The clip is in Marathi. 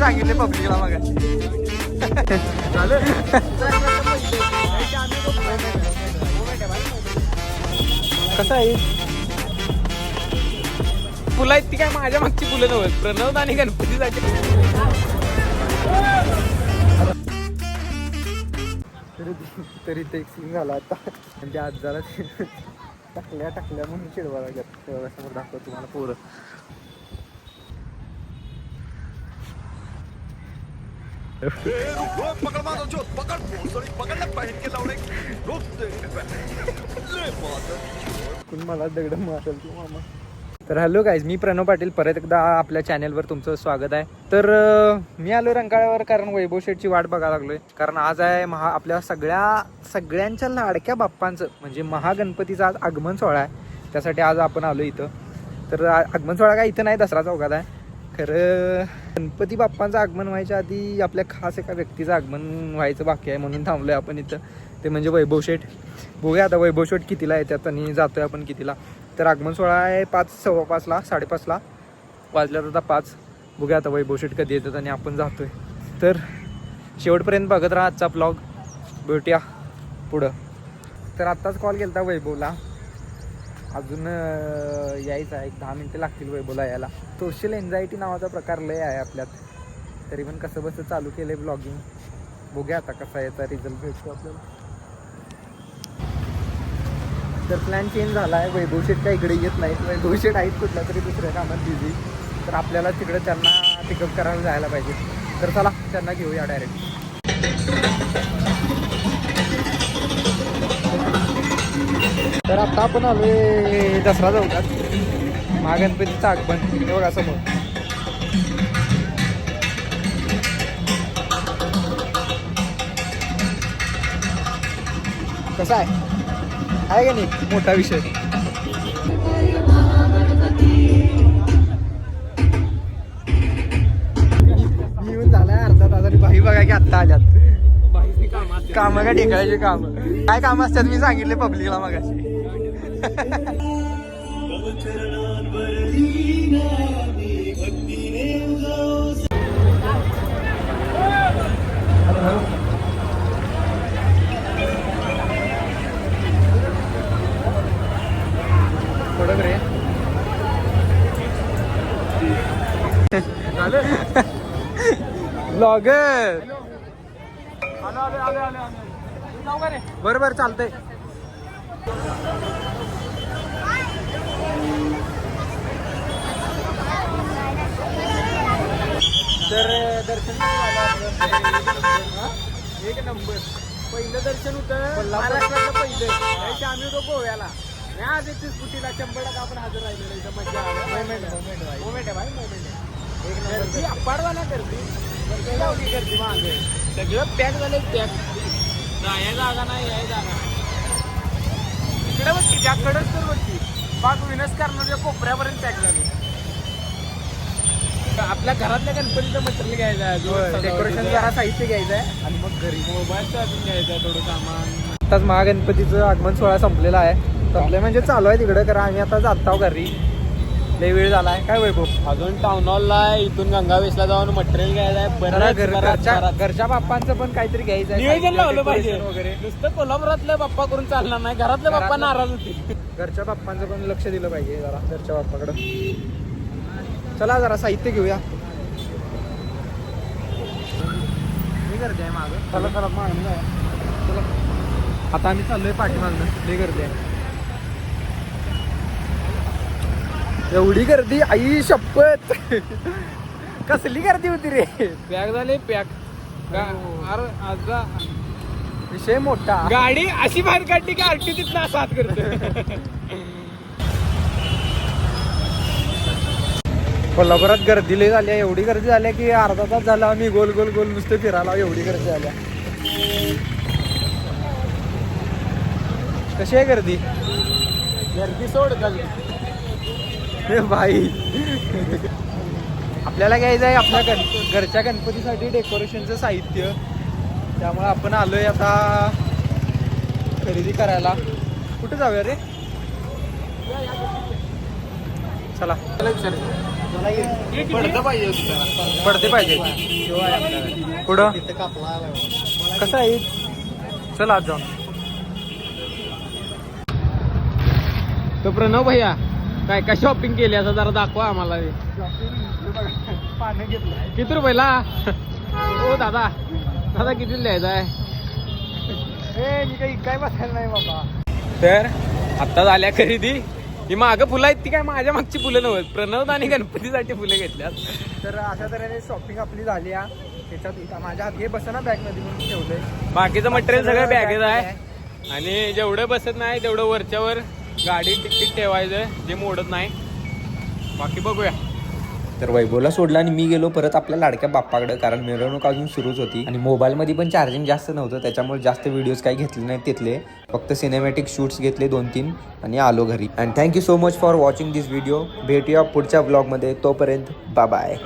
सांगितले पब्लिकला मग कसं आहे? फुलं आहेत ती काय माझ्या मागची फुलं नव्हत प्रणव आणि गणपतीसाठी. तरी तरी ते एक सीन झाला आता. म्हणजे आज जरा टाकल्या टाकल्या म्हणून चिडवा लागत समोर दाखव तुम्हाला पोरं. पकड़ मारो जो पकड़ भोसड़ी पकड़ना पहन के लौड़े रोक दे ले मला दगड मारल तू मामा? तर हॅलो गाईज मी प्रणव पाटील. परत एकदा आपल्या चॅनेलवर तुमचं स्वागत आहे. तर मी आलो रंकाळ्यावर कारण वैभव शेठची वाट बघायला लागलोय. कारण आज आहे महा आपल्या सगळ्या सगळ्यांच्या लाडक्या बाप्पांचं म्हणजे महागणपतीचा आज आगमन सोहळा आहे. त्यासाठी आज आपण आलो इथं. तर आगमन सोहळा काय इथं नाही दसरा चौकात आहे. खरं गणपती बाप्पांचं आगमन व्हायच्या आधी आपल्या खास एका व्यक्तीचं आगमन व्हायचं बाकी आहे म्हणून थांबलोय आपण इथं. ते म्हणजे वैभव शेठ. बघूया आता वैभव शेठ कितीला येतात आणि जातोय आपण कितीला. तर आगमन सोहळा आहे पाच सव्वा पाचला साडेपाचला. वाजल्यात आता पाच. बघूया आता वैभव शेठ कधी येतात आणि आपण जातोय. तर शेवटपर्यंत बघत राहा आजचा ब्लॉग भेटूया पुढं. तर आत्ताच कॉल केला होता वैभवला. अजून यायचं आहे. एक दहा मिनटं लागतील वैभवला यायला सोशल एन्झायटी नावाचा प्रकार लय आहे आपल्यात. तरी पण कसं बसं चालू केलं आहे ब्लॉगिंग बघूया आता कसा याचा रिझल्ट भेटतो आपल्याला. तर प्लॅन चेंज झाला आहे वैभव शेट काय इकडे येत नाहीत. वैभव शेट आहेत कुठल्या तरी दुसऱ्या कामात बिझी तर आपल्याला तिकडे त्यांना पिकअप करायला जायला पाहिजे. तर चला त्यांना घेऊया डायरेक्ट तर आता आपण आलोय दसरा चौकात. महागणपतीचं आगमन हे बघा समोर. कसा आहे? आहे का नाही? मोठा विषय. येऊन झालाय अर्धा तास आणि बाई बघा की आत्ता आल्यात. काम का ढेकळायचे काम? काय काम असतात मी सांगितले पब्लिकला मगाशी. ब्लॉगर बरं बरं चालतंय. तर दर्शन. एक नंबर. पहिलं दर्शन होतं महाराष्ट्रातलं पहिलं. त्याच्या आम्ही होतो गोव्याला. नाही आज येते स्कूटीला शंभर टक्का आपण हजर राहिलेलो इथं मजा मोमेंट मोमेंट आहे. भाई मोमेंट आहे. एक गर्दी अपाडवाला गर्दी. गर्दी लावली गर्दी मागे. सगळं पॅक झालं पॅक जाया जागा नाही याय जागा इकडे बघ त्याकडेच तर बघ बाग विनस करणाऱ्या कोपऱ्यापर्यंत पॅक झाली. आपल्या घरातल्या गणपतीचं मटेरियल घ्यायचं आहे डेकोरेशन जरा साहित्य घ्यायचं आहे. आणि मग घरी मोबाईलचं अजून घ्यायचं आहे थोडं सामान. आताच महागणपतीचं आगमन सोहळा संपलेला आहे. संपले म्हणजे चालू आहे तिकडे कारण आम्ही आता जात आहोत घरी. लय वेळ झाला आहे. काय वैभव अजून टाउन हॉलला आहे इथून गंगावेशला जाऊन मटेरियल घ्यायला घरच्या. घरच्या बाप्पांचं पण काहीतरी घ्यायचं आहे. नियोजन लावलं पाहिजे. वगैरे. नुसतं कोल्हापुरातलं बाप्पा करून चालणार नाही घरातले बाप्पा नाराज होते घरच्या बाप्पांचं पण लक्ष दिलं पाहिजे जरा घरच्या बाप्पाकडं. चला जरा साहित्य घेऊया. गर्दी आहे मागं. चला चला मागणी. चला. आता आम्ही चाललोय पाठीमागनं. लई गर्दी आहे. एवढी गर्दी आई शपथ. कसली गर्दी होती रे? पॅक झाले पॅक. अरे आज विषय मोठा. गाडी अशी बाहेर काढली की आरटी तिथं साथ करते कोल्हापुरात गर्दी लई झाली आहे. एवढी गर्दी झाली की अर्धा तास झाला आम्ही गोल गोल गोल नुसते फिरायला एवढी गर्दी झाली आहे. कशी आहे गर्दी? गर्दी सोड भाई. आपल्याला घ्यायचं आहे आपल्या गण घरच्या गणपतीसाठी डेकोरेशनचं साहित्य. त्यामुळे आपण आलोय आता खरेदी करायला. कुठे जाऊया रे? चला. पडतं पाहिजे. पडते पाहिजे पुढं? कसं आहे? चल आज जाऊन. तो प्रणव भैया काय काय शॉपिंग केली? असं जरा दाखवा आम्हाला. किती रुपयाला? हो दादा. दादा किती द्यायचा आहे? ए मी काही काय बसायला नाही बाबा. तर आता झाल्या खरेदी. ही मागं फुलं आहेत ती काय माझ्या मागची फुलं नव्हत. प्रणव आणि गणपतीसाठी फुलं घेतल्यात. तर अशा तऱ्हेने शॉपिंग आपली झाली आहे. त्याच्यात माझ्या हात हे बसना बॅगमध्ये म्हणून ठेवलंय. बाकीचं मटेरियल सगळं बॅगेत bag आहे. आणि जेवढं बसत नाही तेवढं वरच्यावर गाडी तिकीट ठेवायचं जे मोडत नाही. बाकी बघूया. तर वैभवला सोडला आणि मी गेलो परत आपल्या लाडक्या बाप्पाकडे कारण मिरवणूक अजून सुरूच होती. आणि मोबाईलमध्ये पण चार्जिंग जास्त नव्हतं त्याच्यामुळे जास्त व्हिडिओज काही घेतले नाहीत तिथले. फक्त सिनेमॅटिक शूट्स घेतले दोन तीन आणि आलो घरी. And thank you so much for watching this video भेटूया पुढच्या ब्लॉगमध्ये तोपर्यंत बाय